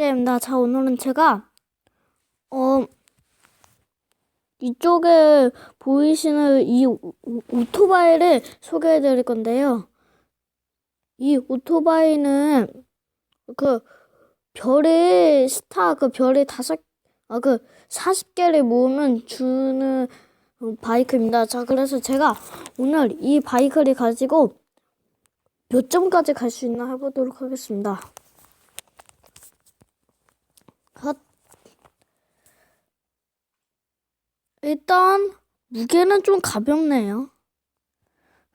때입니다. 자, 오늘은 제가, 어, 이쪽에 보이시는 이 오토바이를 소개해 드릴 건데요. 이 오토바이는 그 별의 스타, 그 별의 다섯, 아, 그 40개를 모으면 주는 어, 바이크입니다. 자, 그래서 제가 오늘 이 바이크를 가지고 몇 점까지 갈 수 있나 해보도록 하겠습니다. 헛. 일단 무게는 좀 가볍네요.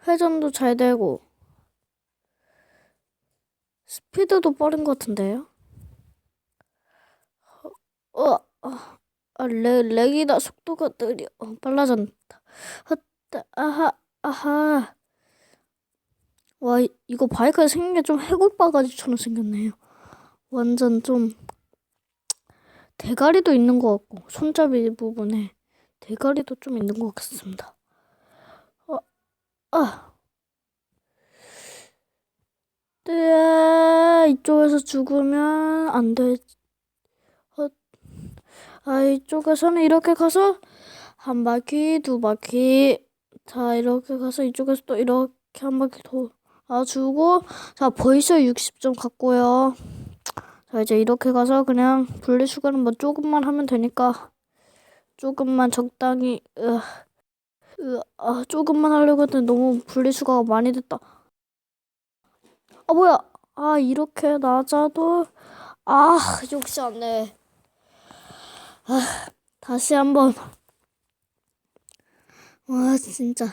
회전도 잘 되고 스피드도 빠른 것 같은데요. 어, 어, 아, 렉, 렉이다 속도가 느려 어, 빨라졌다. 헛다, 아하, 아하. 와, 이- 이거 바이크가 생긴 게 좀 해골 바가지처럼 생겼네요. 완전 좀 대가리도 있는 것 같고 손잡이 부분에 대가리도 좀 있는 것 같습니다. 어, 아, 네, 이쪽에서 죽으면 안 돼. 어, 아, 이쪽에서는 이렇게 가서 한 바퀴, 두 바퀴. 자, 이렇게 가서 이쪽에서 또 이렇게 한 바퀴 돌아주고. 자, 벌써 60점 갔고요. 자, 이제 이렇게 가서 그냥 분리수거는 뭐 조금만 하면 되니까 조금만 적당히, 으, 으, 아, 조금만 하려고 했더니 너무 분리수거가 많이 됐다. 아, 뭐야. 아, 이렇게 낮아도, 아, 역시 안 돼. 아, 다시 한번. 와, 진짜.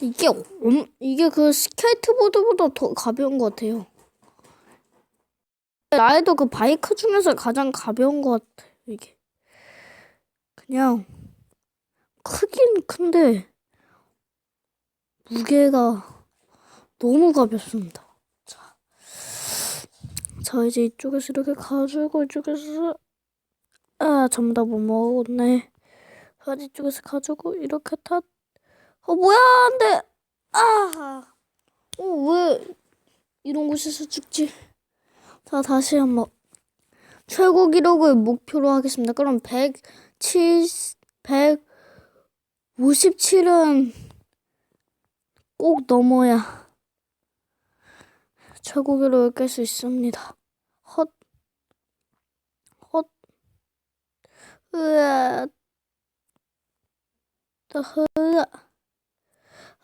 이게, 엄, 이게 그 스케이트보드보다 더 가벼운 것 같아요. 나에도 그 바이크 중에서 가장 가벼운 것 같아, 이게. 그냥, 크긴 큰데, 무게가 너무 가볍습니다. 자, 자 이제 이쪽에서 이렇게 가지고, 이쪽에서, 아, 전부 다 못 먹었네. 아, 이쪽에서 가지고, 이렇게 타, 어, 뭐야, 안 돼! 아! 어, 왜, 이런 곳에서 죽지? 자, 다시 한번. 최고 기록을 목표로 하겠습니다. 그럼 107, 157은 꼭 넘어야 최고 기록을 깰 수 있습니다. 헛, 헛, 으아, 으아.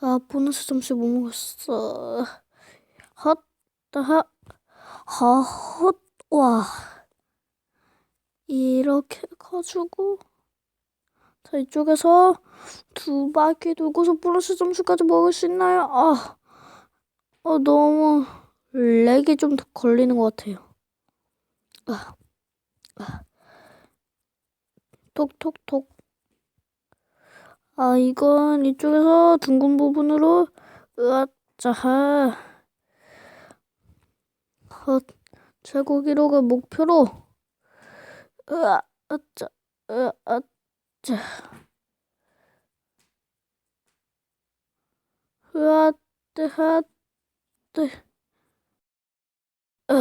아, 보너스 점수 못 먹었어. 헛, 하, 하, 헛, 와. 이렇게 가지고, 자, 이쪽에서 두 바퀴 돌고서 보너스 점수까지 먹을 수 있나요? 아, 어, 너무 렉이 좀 더 걸리는 것 같아요. 아, 아. 톡톡톡. 아, 이건 이쪽에서 둥근 부분으로, 으아짜하. 헛, 최고 기록을 목표로, 으아, 으짜, 으아, 으짜. 으아, 뜨하, 뜨. 으.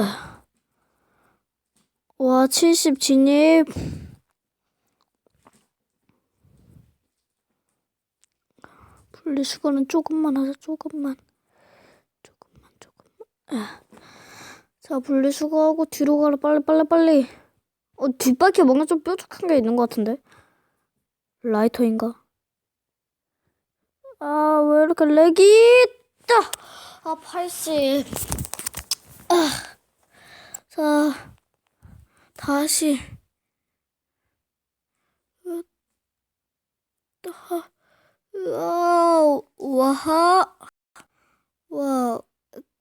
와, 70 진입. 분리수거는 조금만 하자, 조금만. 조금만, 조금만. 아. 자, 분리수거하고 뒤로 가라, 빨리, 빨리, 빨리. 어, 뒷바퀴에 뭔가 좀 뾰족한 게 있는 것 같은데? 라이터인가? 아, 왜 이렇게 렉이 있다? 아, 80. 아. 자, 다시. 으아, 와하. 와,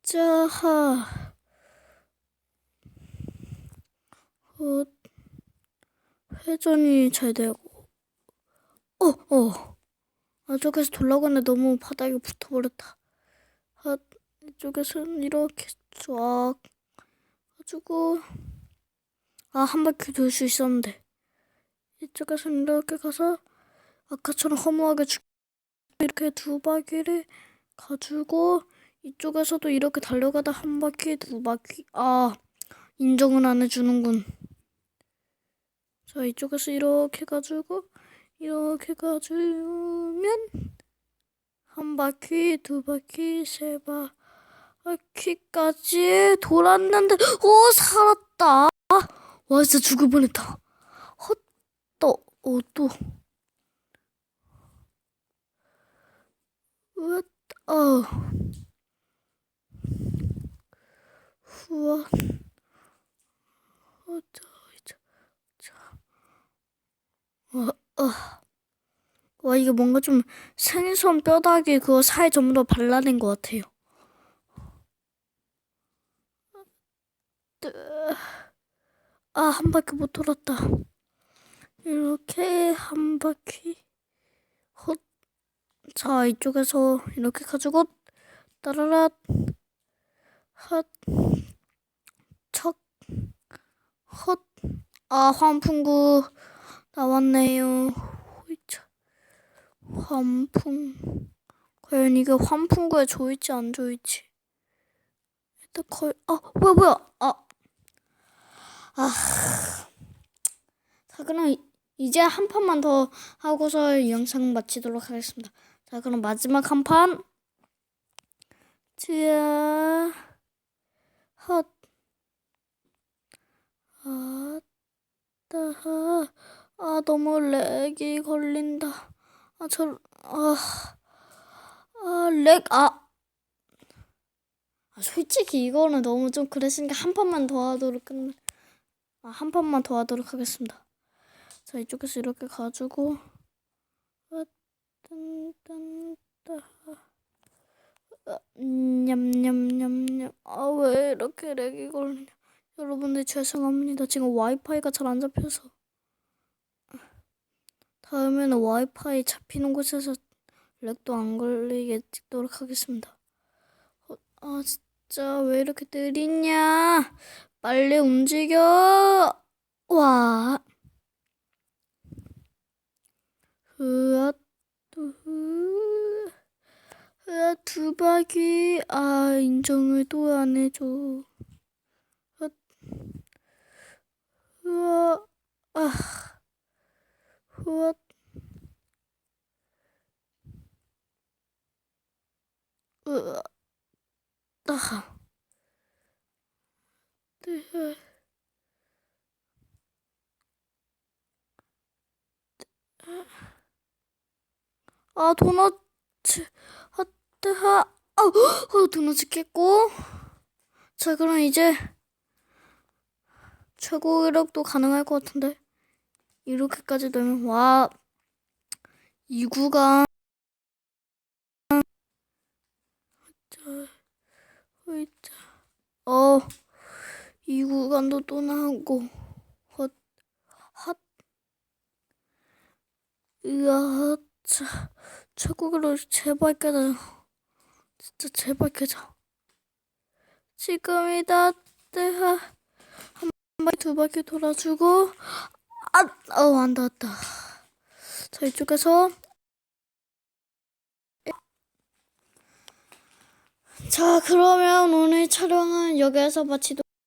짜하. 어, 회전이 잘 되고. 어, 어. 아, 저기서 돌아가는데 너무 바닥에 붙어버렸다. 아, 이쪽에서는 이렇게 쫙 가지고. 아, 한 바퀴 돌 수 있었는데. 이쪽에서는 이렇게 가서 아까처럼 허무하게 죽 이렇게 두 바퀴를 가지고 이쪽에서도 이렇게 달려가다 한 바퀴 두 바퀴 아 인정은 안 해주는군. 자, 이쪽에서 이렇게 가지고, 이렇게 가주면, 한 바퀴, 두 바퀴, 세 바퀴까지 돌았는데, 오, 살았다. 와, 진짜 죽을 뻔했다. 헛, 또, 어, 또. 으, 어. 후원. 어, 저, 저, 저. 어, 어. 와, 이게 뭔가 좀 생선 뼈다귀 그거 살에 전부 다 발라낸 것 같아요. 뜨. 아, 한 바퀴 못 돌았다. 이렇게 한 바퀴. 헛. 자, 이쪽에서 이렇게 가지고 따라라 헛. 척. 헛. 아, 환풍구 나왔네요. 환풍. 과연 이게 환풍구에 조일지 안 조일지. 일단 거의, 아, 뭐야, 뭐야. 아. 아. 자, 그럼 이- 이제 한 판만 더 하고서 이 영상 마치도록 하겠습니다. 자, 그럼 마지막 한 판. 자, 헛. 아, 따, 아, 너무 렉이 걸린다. 아, 저, 아, 아, 렉, 아. 아, 솔직히 이거는 너무 좀 그랬으니까 한 판만 더 하도록 끝, 아, 한 판만 더 하도록 하겠습니다. 자, 이쪽에서 이렇게 가지고, 냠냠냠냠. 아, 왜 이렇게 렉이 걸리냐. 여러분들 죄송합니다. 지금 와이파이가 잘 안 잡혀서. 다음에는 와이파이 잡히는 곳에서 렉도 안 걸리게 찍도록 하겠습니다. 어, 아, 진짜 왜 이렇게 느리냐? 빨리 움직여! 와. 또, 으, 으아, 두 바퀴. 아, 인정을 또 안 해줘. 으아, 으아, 아, 으아. 으아, 아, 네. 아, 도넛, 아, 뜨하, 아, 어, 도넛 깼고. 자, 그럼 이제 최고 기록도 가능할 것 같은데. 이렇게까지 되면, 와, 이 구간. 자, 의자. 어, 이 구간도 또 나오고, 헛, 핫. 으아, 자, 최고로 제발 깨자. 진짜 제발 깨자. 지금이다, 뜨하. 한 바퀴, 두 바퀴 돌아주고, 아, 어, 안 닿았다. 자, 이쪽에서. 자, 그러면 오늘 촬영은 여기에서 마치도록